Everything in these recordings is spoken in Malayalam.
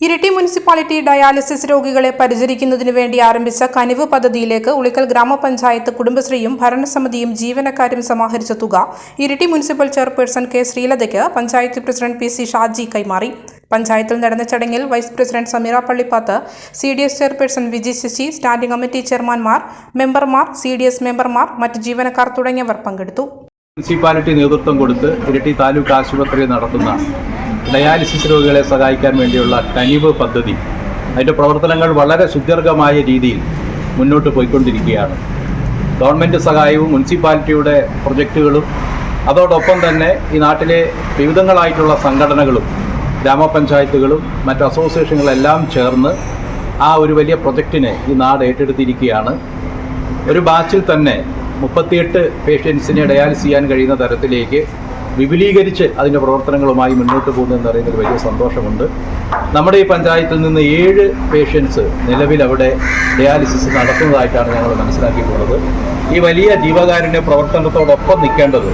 ഇരിട്ടി മുനിസിപ്പാലിറ്റി ഡയാലിസിസ് രോഗികളെ പരിചരിക്കുന്നതിനു വേണ്ടി ആരംഭിച്ച കനിവ് പദ്ധതിയിലേക്ക് ഉളിക്കൽ ഗ്രാമപഞ്ചായത്ത് കുടുംബശ്രീയും ഭരണസമിതിയും ജീവനക്കാരും സമാഹരിച്ച തുക Iritty municipal chairperson K ശ്രീലതയ്ക്ക് panchayat president P C Shaji കൈമാറി. പഞ്ചായത്തിൽ നടന്ന ചടങ്ങിൽ vice president Sameera Pallippath C D S chairperson Viji Sasi standing committee ചെയർമാൻമാർ മെമ്പർമാർ സി ഡി എസ് മെമ്പർമാർ മറ്റ് ജീവനക്കാർ തുടങ്ങിയവർ പങ്കെടുത്തു. മുനിസിപ്പാലിറ്റി നേതൃത്വം കൊടുത്ത് ഇരട്ടി താലൂക്ക് ആശുപത്രി നടത്തുന്ന ഡയാലിസിസ് രോഗികളെ സഹായിക്കാൻ വേണ്ടിയുള്ള കനിവ് പദ്ധതി. അതിന്റെ പ്രവർത്തനങ്ങൾ വളരെ സുദീർഘമായ രീതിയിൽ മുന്നോട്ട് പോയിക്കൊണ്ടിരിക്കുകയാണ്. ഗവൺമെന്റ് സഹായവും മുനിസിപ്പാലിറ്റിയുടെ പ്രൊജക്റ്റുകളും അതോടൊപ്പം തന്നെ ഈ നാട്ടിലെ വിവിധങ്ങളായിട്ടുള്ള സംഘടനകളും ഗ്രാമപഞ്ചായത്തുകളും മറ്റ് അസോസിയേഷനുകളെല്ലാം ചേർന്ന് ആ ഒരു വലിയ പ്രൊജക്റ്റിനെ ഈ നാട് ഏറ്റെടുത്തിരിക്കുകയാണ്. ഒരു ബാച്ചിൽ തന്നെ മുപ്പത്തിയെട്ട് പേഷ്യൻസിനെ ഡയാലിസ് ചെയ്യാൻ കഴിയുന്ന തരത്തിലേക്ക് വിപുലീകരിച്ച് അതിന്റെ പ്രവർത്തനങ്ങളുമായി മുന്നോട്ട് പോകുന്നതെന്ന് പറയുന്നതിൽ വലിയ സന്തോഷമുണ്ട്. നമ്മുടെ ഈ പഞ്ചായത്തിൽ നിന്ന് ഏഴ് പേഷ്യൻസ് നിലവിൽ അവിടെ ഡയാലിസിസ് നടത്തുന്നതായിട്ടാണ് ഞങ്ങൾ മനസ്സിലാക്കിയിട്ടുള്ളത്. ഈ വലിയ ജീവകാരുണ്യ പ്രവർത്തനത്തോടൊപ്പം നിൽക്കേണ്ടത്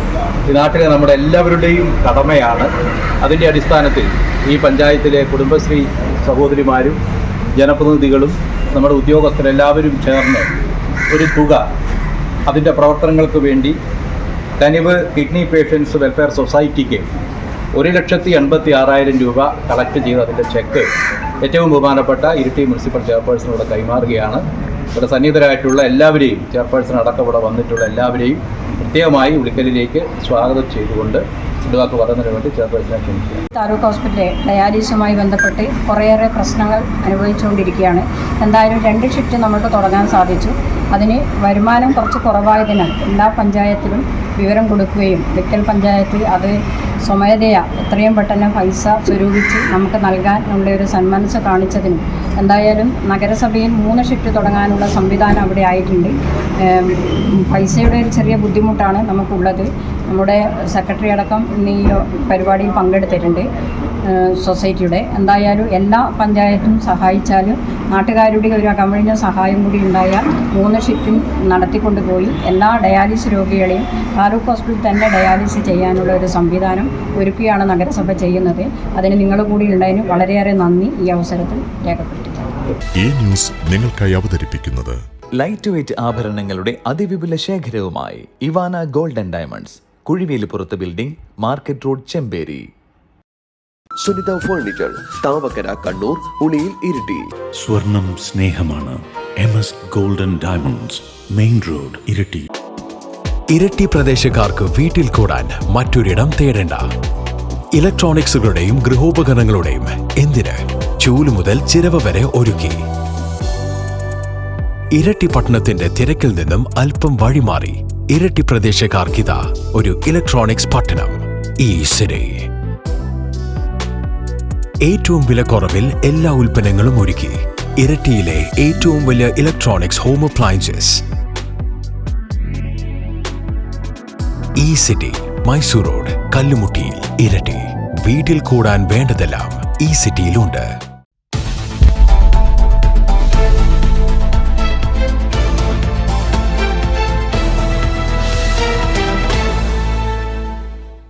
ഈ നാട്ടിലെ നമ്മുടെ എല്ലാവരുടെയും കടമയാണ്. അതിന്റെ അടിസ്ഥാനത്തിൽ ഈ പഞ്ചായത്തിലെ കുടുംബശ്രീ സഹോദരിമാരും ജനപ്രതിനിധികളും നമ്മുടെ ഉദ്യോഗസ്ഥരെല്ലാവരും ചേർന്ന് ഒരു തുക അതിന്റെ പ്രവർത്തനങ്ങൾക്ക് വേണ്ടി കനിവ് കിഡ്നി പേഷ്യൻസ് വെൽഫെയർ സൊസൈറ്റിക്ക് ഒരു ലക്ഷത്തി എൺപത്തി ആറായിരം രൂപ കളക്ട് ചെയ്ത് അതിന്റെ ചെക്ക് ഏറ്റവും ബഹുമാനപ്പെട്ട ഇരിട്ടി മുനിസിപ്പൽ ചെയർപേഴ്സണോട് കൈമാറുകയാണ്. ഇവിടെ സന്നിഹിതരായിട്ടുള്ള എല്ലാവരെയും ചെയർപേഴ്സൺ അടക്കം ഇവിടെ വന്നിട്ടുള്ള എല്ലാവരെയും പ്രത്യേകമായി ഉളിക്കലിലേക്ക് സ്വാഗതം ചെയ്തുകൊണ്ട് രണ്ട് വാക്ക് പറയുന്നതിന് വേണ്ടി ചെയർപേഴ്സണെ ക്ഷണിക്കുക താലൂക്ക് ഹോസ്പിറ്റലിലെ ഡയാലിസുമായി ബന്ധപ്പെട്ട് കുറേയേറെ പ്രശ്നങ്ങൾ അനുഭവിച്ചുകൊണ്ടിരിക്കുകയാണ്. എന്തായാലും രണ്ട് ഷിഫ്റ്റ് നമുക്ക് തുടങ്ങാൻ സാധിച്ചു. അതിന് വരുമാനം കുറച്ച് കുറവായതിനാൽ എല്ലാ പഞ്ചായത്തിലും വിവരം കൊടുക്കുകയും വിക്കൽ പഞ്ചായത്ത് അത് സ്വമേധയാ എത്രയും പെട്ടെന്ന് പൈസ സ്വരൂപിച്ച് നമുക്ക് നൽകാൻ ഉള്ള ഒരു സന്മനസ് കാണിച്ചതിനും. എന്തായാലും നഗരസഭയിൽ മൂന്ന് ഷിഫ്റ്റ് തുടങ്ങാനുള്ള സംവിധാനം അവിടെ ആയിട്ടുണ്ട്. പൈസയുടെ ഒരു ചെറിയ ബുദ്ധിമുട്ടാണ് നമുക്കുള്ളത്. നമ്മുടെ സെക്രട്ടറി അടക്കം ഇന്ന് ഈ പരിപാടിയിൽ പങ്കെടുത്തിട്ടുണ്ട് സൊസൈറ്റിയുടെ. എന്തായാലും എല്ലാ പഞ്ചായത്തും സഹായിച്ചാലും നാട്ടുകാരുടെ ഒരു അകമഴിഞ്ഞ സഹായം കൂടി ഉണ്ടായാൽ മൂന്ന് ഷിഫ്റ്റും നടത്തിക്കൊണ്ടുപോയി. എല്ലാ ഡയാലിസിസ് രോഗികളെയും താലൂക്ക് ഹോസ്പിറ്റലിൽ തന്നെ ഡയാലിസ് ചെയ്യാനുള്ള ഒരു സംവിധാനം ഒരുക്കുകയാണ് നഗരസഭ ചെയ്യുന്നത്. അതിന് നിങ്ങൾ കൂടി ഉണ്ടായതിന് വളരെയേറെ നന്ദി. ഈ അവസരത്തിൽ രേഖപ്പെടുത്തി ഈ ന്യൂസ് നിങ്ങൾക്കായി അവതരിപ്പിക്കുന്നത് ലൈറ്റ് വെയ്റ്റ് ആഭരണങ്ങളുടെ അതിവിപുല ശേഖരവുമായി Ivana golden diamonds Kuzhivelippurath building market road Chemperi. Sunitha furniture Thavakkara Kannur Uliyil Iritty. സ്വർണം സ്നേഹമാണ്. M S golden diamonds main road Iritty Iritty പ്രദേശക്കാർക്ക് വീട്ടിൽ കൂടാൻ മറ്റൊരിടം തേടേണ്ട. ഇലക്ട്രോണിക്സുകളുടെയും ഗൃഹോപകരണങ്ങളുടെയും എന്തിന് ചൂൽ മുതൽ ചിരവ വരെ ഒരുക്കി. ഇരട്ടി പട്ടണത്തിന്റെ തിരക്കിൽ നിന്നും അല്പം വഴിമാറി ഇരട്ടി പ്രദേശക്കാർക്കിതാ ഒരു ഇലക്ട്രോണിക്സ് പട്ടണം ഈ സിറ്റി ഏറ്റവും വിലക്കുറവിൽ എല്ലാ ഉൽപ്പന്നങ്ങളും ഒരുക്കി. ഇരട്ടിയിലെ ഏറ്റവും വലിയ electronics home appliances E city Mysore road കല്ലുമുട്ടിയിൽ Iritty. വീട്ടിൽ കൂടാൻ വേണ്ടതെല്ലാം ഈ സിറ്റിയിലുണ്ട്